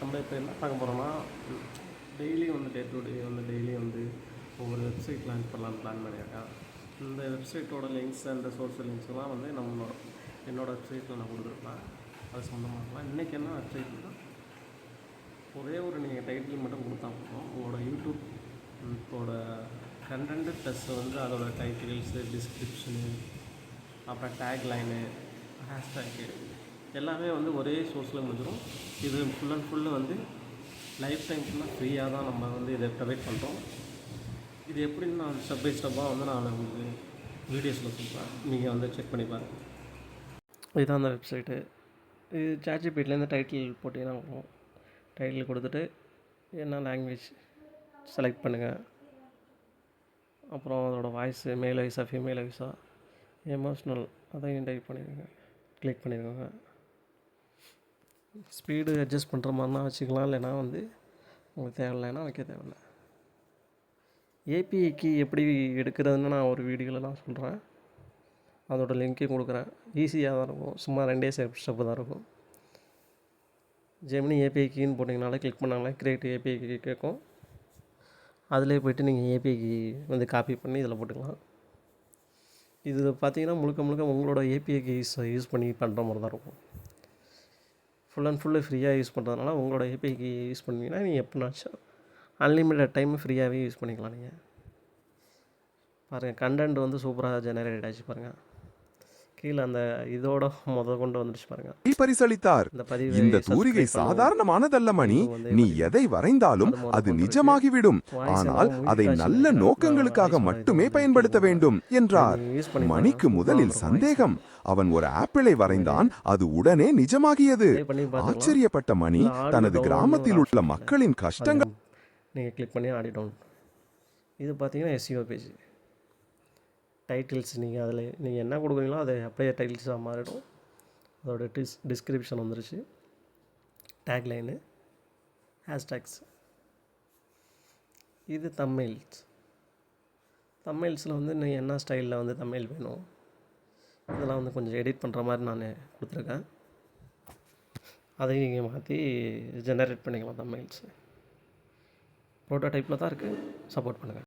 நம்ம இப்போ என்ன பார்க்க போகிறோம்னா டெய்லி வந்து டே டு டே வந்து டெய்லி வந்து ஒவ்வொரு வெப்சைட் லான்ச் பண்ணலாம்னு பிளான் பண்ணியிருக்கேன். இந்த வெப்சைட்டோட லிங்க்ஸ் அந்த சோர்ஸ் லிங்க்ஸ்லாம் வந்து நம்மளோட என்னோடய வெப்சைட்டில் நான் கொடுத்துருப்பேன். அது சொந்தமாகலாம் இன்றைக்கி என்ன வெப்சைட்னா ஒரே ஒரு நீங்கள் டைட்டில் மட்டும் கொடுத்தா போதும். உங்களோட யூடியூப் இப்போட கண்டென்ட்டு ப்ளஸ் வந்து அதோட டைட்டில்ஸு டிஸ்கிரிப்ஷனு அப்புறம் டேக் லைனு ஹேஷ்டேக்கு எல்லாமே வந்து ஒரே சோர்ஸில் முடிஞ்சிடும் இது ஃபுல் அண்ட் ஃபுல்லு வந்து லைஃப் டைம் ஃபுல்லாக ஃப்ரீயாக தான் நம்ம வந்து இதை ப்ரொவைட் பண்ணுறோம் இது எப்படின்னு நான் ஸ்டெப் பை ஸ்டெப்பாக வந்து நான் உங்களுக்கு வீடியோஸில் சொல்கிறேன் நீங்கள் வந்து செக் பண்ணி பாருங்கள் இதுதான் அந்த வெப்சைட்டு இது சாட்ஜிபீட்லேருந்து டைட்டில் போட்டிங்கன்னா வரும். டைட்டில் கொடுத்துட்டு என்ன லாங்குவேஜ் செலக்ட் பண்ணுங்கள் அப்புறம் அதோடய வாய்ஸு மேல் வாய்ஸா ஃபீமேல் வாய்ஸா எமோஷ்னல் அதையும் டைப் பண்ணிடுங்க. கிளிக் பண்ணிடுங்க. ஸ்பீடு அட்ஜஸ்ட் பண்ணுற மாதிரினா வச்சுக்கலாம். இல்லைனா வந்து உங்களுக்கு தேவையில்லைன்னா வைக்க தேவையில்ல. ஏபிஐக்கு எப்படி எடுக்கிறதுன்னு நான் ஒரு வீடியோவில் நான் சொல்கிறேன் அதோட லிங்க்கையும் கொடுக்குறேன். ஈஸியாக தான் இருக்கும். சும்மா ரெண்டே ஸ்டெப் ஸ்டெப்பு தான் இருக்கும். ஜெமினி ஏபிஐ கீன்னு போட்டிங்கனாலே கிளிக் பண்ணாங்களே கிரியேட் ஏபிஐ கீ கேட்கும். அதிலே போய்ட்டு நீங்கள் ஏபிஐ கீ வந்து காப்பி பண்ணி இதில் போட்டுக்கலாம். இது பார்த்தீங்கன்னா முழுக்க முழுக்க உங்களோட ஏபிஐ கீஸ் யூஸ் பண்ணி பண்ணுற மாதிரி தான் இருக்கும். ஃபுல் அண்ட் ஃபுல்லு ஃப்ரீயாக யூஸ் பண்ணுறதுனால உங்களோட ஏபிஐக்கு யூஸ் பண்ணிங்கன்னா நீங்கள் எப்போனாச்சும் அன்லிமிட்டட் டைம் ஃப்ரீயாகவே யூஸ் பண்ணிக்கலாம் நீங்கள் பாருங்கள் கண்டென்ட் வந்து சூப்பராக ஜெனரேட் ஆச்சு பாருங்கள் கீழே அந்த இதோட முத கொண்டு வந்துடுச்சு பாருங்கள் பரிசளித்தார். இந்த பதிவு இந்த தூரிகை சாதாரணமானதல்ல மணி. நீ எதை வரைந்தாலும் அது நிஜமாகிவிடும். ஆனால் அதை நல்ல நோக்கங்களுக்காக மட்டுமே பயன்படுத்த வேண்டும் என்றார். மணிக்கு முதலில் சந்தேகம். அவன் ஒரு ஆப்பிளை வரைந்தான். அது உடனே நிஜமாகியது. ஆச்சரியப்பட்ட மணி. தனது கிராமத்தில் உள்ள மக்களின் கஷ்டங்கள். நீங்கள் கிளிக் பண்ணி ஆடி டவுன் இது பார்த்தீங்கன்னா எஸ்சிஓ பேஜ் டைட்டில்ஸ் நீங்கள் அதில் நீங்கள் என்ன கொடுக்குறீங்களோ அதை அப்படியே டைட்டில்ஸாக மாறிடும். அதோட டிஸ் டிஸ்கிரிப்ஷன் வந்துருச்சு. டேக்லைனு ஹேஷ்டேக்ஸ் இது தமிழ்ஸ் தமிழ்ஸில் வந்து நீங்கள் என்ன ஸ்டைலில் வந்து தமிழ் வேணும்? இதெல்லாம் வந்து கொஞ்சம் எடிட் பண்ணுற மாதிரி நான் கொடுத்துருக்கேன். அதையும் நீங்கள் மாற்றி ஜெனரேட் பண்ணிக்கலாம் தம்மெயில்ஸ் ப்ரோட்டோடைப்பில் தான் இருக்குது சப்போர்ட் பண்ணுங்கள்